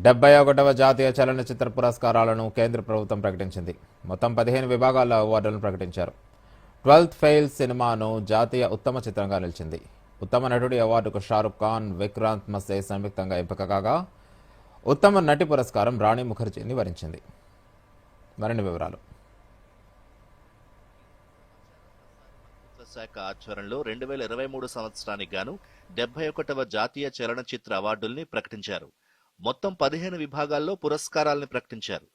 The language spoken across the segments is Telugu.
డెబ్బై ఒకటవ జాతీయ చలనచిత్ర పురస్కారాలను కేంద్ర ప్రభుత్వం ప్రకటించింది. మొత్తం పదిహేను విభాగాల్లో అవార్డులను ప్రకటించారు. ట్వెల్త్ ఫెయిల్ సినిమాను జాతీయ ఉత్తమ చిత్రంగా నిలిచింది. ఉత్తమ నటుడి అవార్డుకు షారుఖ్ ఖాన్ విక్రాంత్ మసే సంయుక్తంగా ఎంపిక కాగా ఉత్తమ నటి పురస్కారం రాణి ముఖర్జీని వరించింది. మరిన్ని వివరాలు. శాఖ ఆధ్వర్యంలో రెండు వేల ఇరవై మూడు సంవత్సరానికి గాను డెబ్బై ఒకటవ జాతీయ చలనచిత్ర అవార్డుల్ని ప్రకటించారు. మొత్తం పదిహేను విభాగాల్లో పురస్కారాల్ని ప్రకటించారు.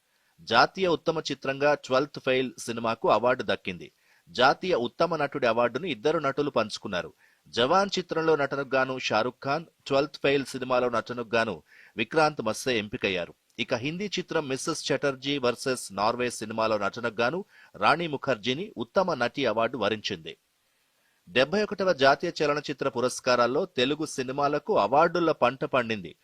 జాతీయ ఉత్తమ చిత్రంగా ట్వెల్త్ ఫెయిల్ సినిమాకు అవార్డు దక్కింది. జాతీయ ఉత్తమ నటుడి అవార్డును ఇద్దరు నటులు పంచుకున్నారు. జవాన్ చిత్రంలో నటనకు గాను షారుఖ్ ఖాన్ ట్వెల్త్ ఫెయిల్ సినిమాలో నటనకు గాను విక్రాంత్ మస్సే ఎంపికయ్యారు. ఇక హిందీ చిత్రం మిస్సెస్ చటర్జీ వర్సెస్ నార్వే సినిమాలో నటనకు గాను రాణి ముఖర్జీని ఉత్తమ నటి అవార్డు వరించింది. డెబ్బై ఒకటవ జాతీయ చలనచిత్ర పురస్కారాల్లో తెలుగు సినిమాలకు అవార్డుల పంట పండింది.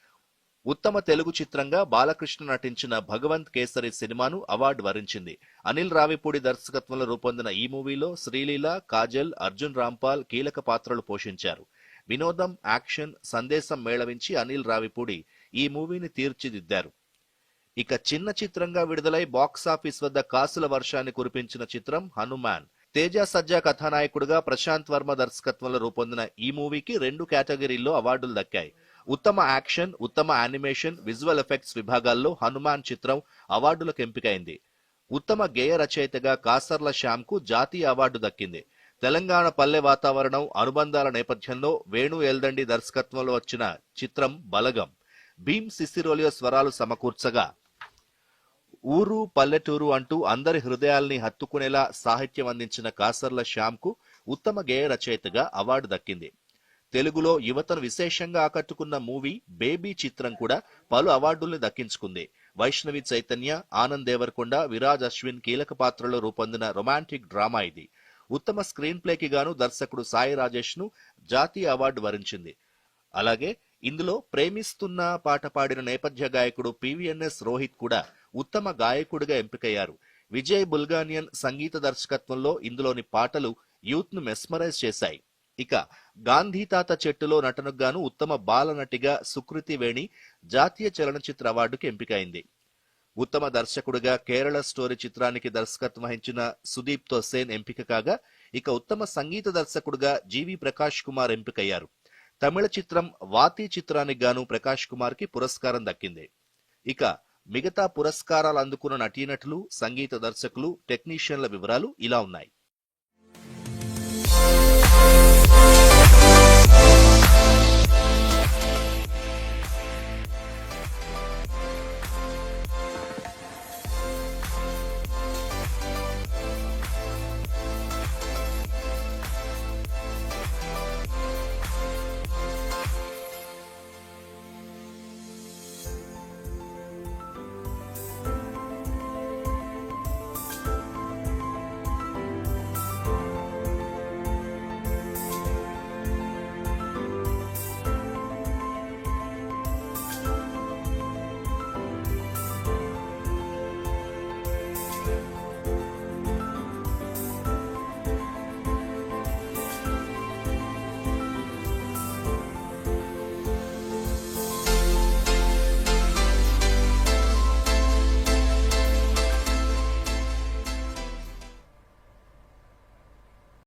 ఉత్తమ తెలుగు చిత్రంగా బాలకృష్ణ నటించిన భగవంత్ కేసరి సినిమాను అవార్డు వరించింది. అనిల్ రావిపూడి దర్శకత్వంలో రూపొందిన ఈ మూవీలో శ్రీలీల కాజల్ అర్జున్ రాంపాల్ కీలక పాత్రలు పోషించారు. వినోదం యాక్షన్ సందేశం మేళవించి అనిల్ రావిపూడి ఈ మూవీని తీర్చిదిద్దారు. ఇక చిన్న చిత్రంగా విడుదలై బాక్సాఫీస్ వద్ద కాసుల వర్షాన్ని కురిపించిన చిత్రం హనుమాన్. తేజ సజ్జా కథానాయకుడిగా ప్రశాంత్ వర్మ దర్శకత్వంలో రూపొందిన ఈ మూవీకి రెండు కేటగిరీల్లో అవార్డులు దక్కాయి. ఉత్తమ యాక్షన్ ఉత్తమ యానిమేషన్ విజువల్ ఎఫెక్ట్స్ విభాగాల్లో హనుమాన్ చిత్రం అవార్డులకు ఎంపికైంది. ఉత్తమ గేయ రచయితగా కాసర్ల శ్యామ్కు జాతీయ అవార్డు దక్కింది. తెలంగాణ పల్లె వాతావరణం అనుబంధాల నేపథ్యంలో వేణు ఎల్దండి దర్శకత్వంలో వచ్చిన చిత్రం బలగం. భీమ్ సిసిరోలియో స్వరాలు సమకూర్చగా ఊరు పల్లెటూరు అంటూ అందరి హృదయాల్ని హత్తుకునేలా సాహిత్యం అందించిన కాసర్ల శ్యామ్కు ఉత్తమ గేయ రచయితగా అవార్డు దక్కింది. తెలుగులో యువతను విశేషంగా ఆకట్టుకున్న మూవీ బేబీ చిత్రం కూడా పలు అవార్డుల్ని దక్కించుకుంది. వైష్ణవి చైతన్య ఆనంద్ దేవరకొండ విరాజ్ అశ్విన్ కీలక పాత్రలో రూపొందిన రొమాంటిక్ డ్రామా ఇది. ఉత్తమ స్క్రీన్ ప్లేకి గాను దర్శకుడు సాయి రాజేష్ను జాతీయ అవార్డు వరించింది. అలాగే ఇందులో ప్రేమిస్తున్న పాట పాడిన నేపథ్య గాయకుడు పివిఎన్ఎస్ రోహిత్ కూడా ఉత్తమ గాయకుడిగా ఎంపికయ్యారు. విజయ్ బుల్గానియన్ సంగీత దర్శకత్వంలో ఇందులోని పాటలు యూత్ను మెస్మరైజ్ చేశాయి. ఇక గాంధీ తాత చెట్టులో నటనకు గాను ఉత్తమ బాల నటిగా సుకృతి వేణి జాతీయ చలనచిత్ర అవార్డుకి ఎంపికైంది. ఉత్తమ దర్శకుడిగా కేరళ స్టోరీ చిత్రానికి దర్శకత్వం వహించిన సుదీప్తో సేన్ ఎంపిక కాగా ఇక ఉత్తమ సంగీత దర్శకుడిగా జీవి ప్రకాష్ కుమార్ ఎంపికయ్యారు. తమిళ చిత్రం వాతి చిత్రానికి గాను ప్రకాష్ కుమార్కి పురస్కారం దక్కింది. ఇక మిగతా పురస్కారాలు అందుకున్న నటీనటులు సంగీత దర్శకులు టెక్నీషియన్ల వివరాలు ఇలా ఉన్నాయి.